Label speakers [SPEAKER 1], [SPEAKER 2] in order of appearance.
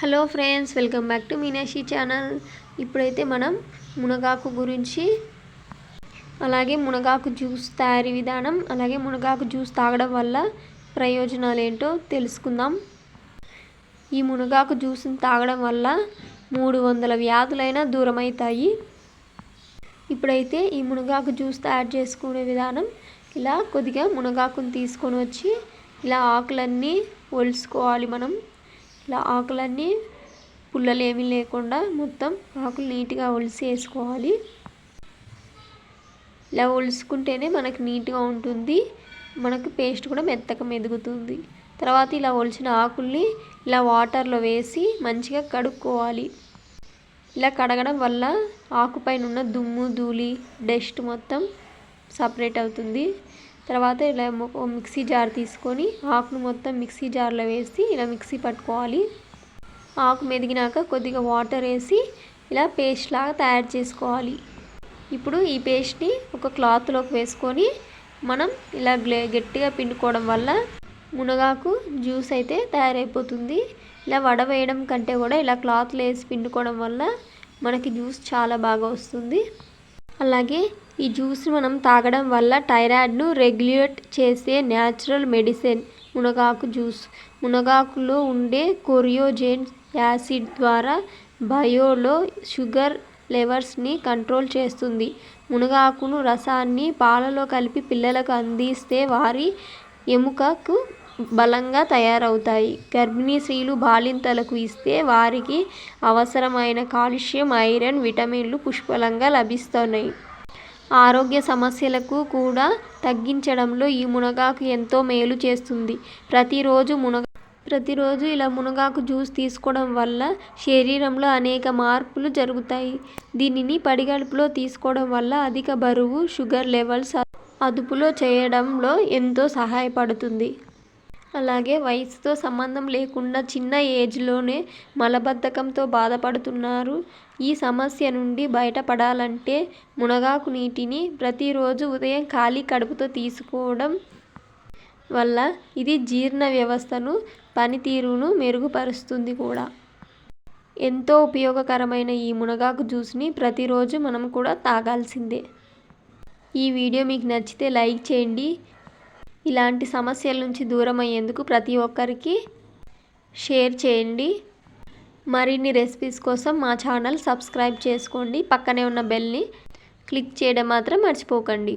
[SPEAKER 1] Hello friends welcome back to Meenakshi channel. ఇప్పుడైతే మనం మునగాకు గురించి అలాగే మునగాకు జ్యూస్ తయారీ విధానం అలాగే మునగాకు జ్యూస్ తాగడం వల్ల ప్రయోజనాలు ఏంటో తెలుసుకుందాం. ఈ మునగాకు జ్యూస్ని తాగడం వల్ల మూడు వందల వ్యాధులైనా దూరమవుతాయి. ఇప్పుడైతే ఈ మునగాకు జ్యూస్ తయారు చేసుకునే విధానం ఇలా కొద్దిగా మునగాకుని తీసుకొని వచ్చి ఇలా ఆకులన్నీ ఒలుసుకోవాలి మనం. ఇలా ఆకులన్నీ పుల్లలు ఏమీ లేకుండా మొత్తం ఆకులు నీట్గా ఒలిసి వేసుకోవాలి. ఇలా ఒలుసుకుంటేనే మనకు నీట్గా ఉంటుంది. మనకు పేస్ట్ కూడా మెత్తగా మెదుగుతుంది. తర్వాత ఇలా ఒలిచిన ఆకుల్ని ఇలా వాటర్లో వేసి మంచిగా కడుక్కోవాలి. ఇలా కడగడం వల్ల ఆకుపైన ఉన్న దుమ్ము ధూళి డస్ట్ మొత్తం సపరేట్ అవుతుంది. తర్వాత ఇలా మిక్సీ జార్ తీసుకొని ఆకును మొత్తం మిక్సీ జార్లో వేసి ఇలా మిక్సీ పట్టుకోవాలి. ఆకు మెదిగినాక కొద్దిగా వాటర్ వేసి ఇలా పేస్ట్ లాగా తయారు చేసుకోవాలి. ఇప్పుడు ఈ పేస్ట్ని ఒక క్లాత్లోకి వేసుకొని మనం ఇలా గట్టిగా పిండుకోవడం వల్ల మునగాకు జ్యూస్ అయితే తయారైపోతుంది. ఇలా వడవేయడం కంటే కూడా ఇలా క్లాత్లో వేసి పిండుకోవడం వల్ల మనకి జ్యూస్ చాలా బాగా వస్తుంది. అలాగే ఈ జ్యూస్ మనం తాగడం వల్ల థైరాయిడ్ను రెగ్యులేట్ చేసే న్యాచురల్ మెడిసిన్ మునగాకు జ్యూస్. మునగాకులో ఉండే కొరియోజెన్ యాసిడ్ ద్వారా బయోలో షుగర్ లెవెల్స్ని కంట్రోల్ చేస్తుంది. మునగాకును రసాన్ని పాలలో కలిపి పిల్లలకు అందిస్తే వారి ఎముకకు బలంగా తయారవుతాయి. గర్భిణీ స్త్రీలు బాలింతలకు ఇస్తే వారికి అవసరమైన కాల్షియం ఐరన్ విటమిన్లు పుష్కలంగా లభిస్తున్నాయి ఆరోగ్య సమస్యలకు కూడా తగ్గించడంలో ఈ మునగాకు ఎంతో మేలు చేస్తుంది. ప్రతిరోజు మునగ ప్రతిరోజు ఇలా మునగాకు జ్యూస్ తీసుకోవడం వల్ల శరీరంలో అనేక మార్పులు జరుగుతాయి. దీనిని పడిగడుపులో తీసుకోవడం వల్ల అధిక బరువు షుగర్ లెవెల్స్ అదుపులో చేయడంలో ఎంతో సహాయపడుతుంది. అలాగే వయసుతో సంబంధం లేకుండా చిన్న ఏజ్లోనే మలబద్ధకంతో బాధపడుతున్నారు. ఈ సమస్య నుండి బయటపడాలంటే మునగాకు నీటిని ప్రతిరోజు ఉదయం ఖాళీ కడుపుతో తీసుకోవడం వల్ల ఇది జీర్ణ వ్యవస్థను పనితీరును మెరుగుపరుస్తుంది కూడా. ఎంతో ఉపయోగకరమైన ఈ మునగాకు జ్యూస్ని ప్రతిరోజు మనం కూడా తాగాల్సిందే. ఈ వీడియో మీకు నచ్చితే లైక్ చేయండి. ఇలాంటి సమస్యల నుంచి దూరం అయ్యేందుకు ప్రతి ఒక్కరికి షేర్ చేయండి. మరిన్ని రెసిపీస్ కోసం మా ఛానల్ సబ్స్క్రైబ్ చేసుకోండి. పక్కనే ఉన్న బెల్ని క్లిక్ చేయడం మాత్రం మర్చిపోకండి.